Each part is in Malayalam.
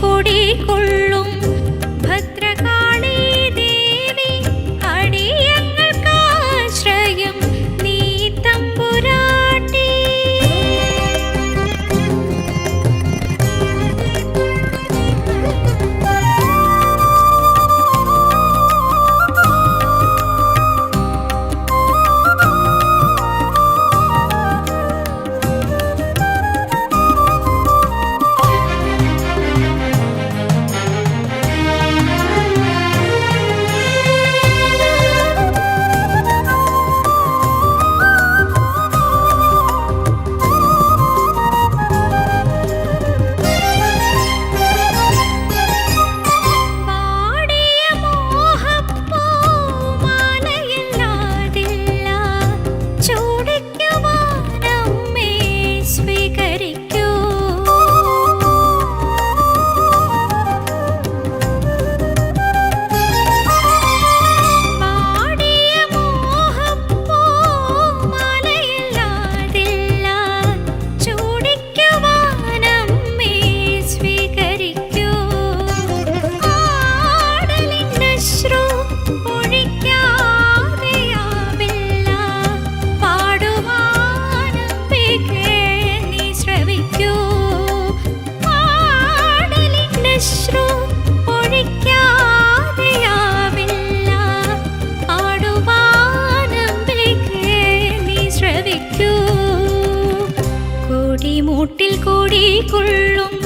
கொடி കൂട്ടിൽ കൂടി കൊള്ളും.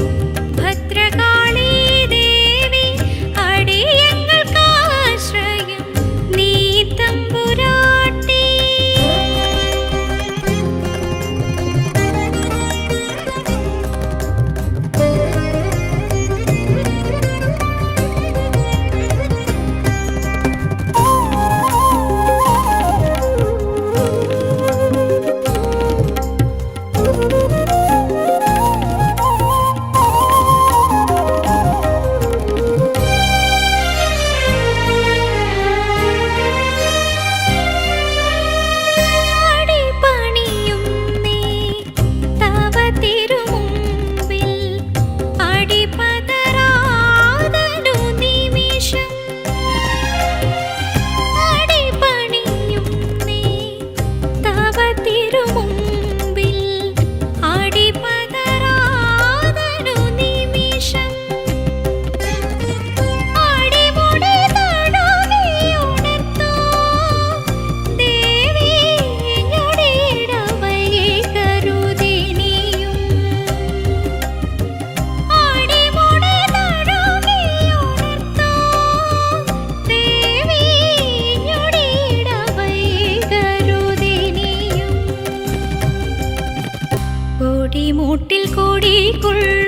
கொடிக்குள்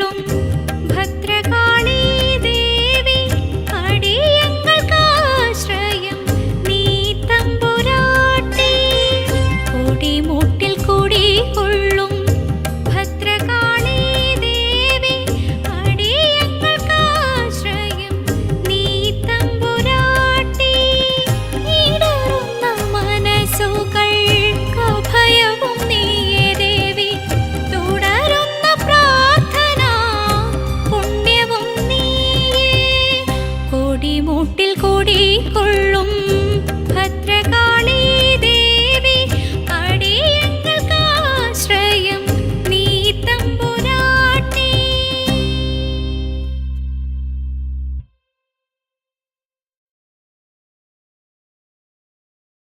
കൂട്ടിൽ കൂടിക്കൊള്ളും.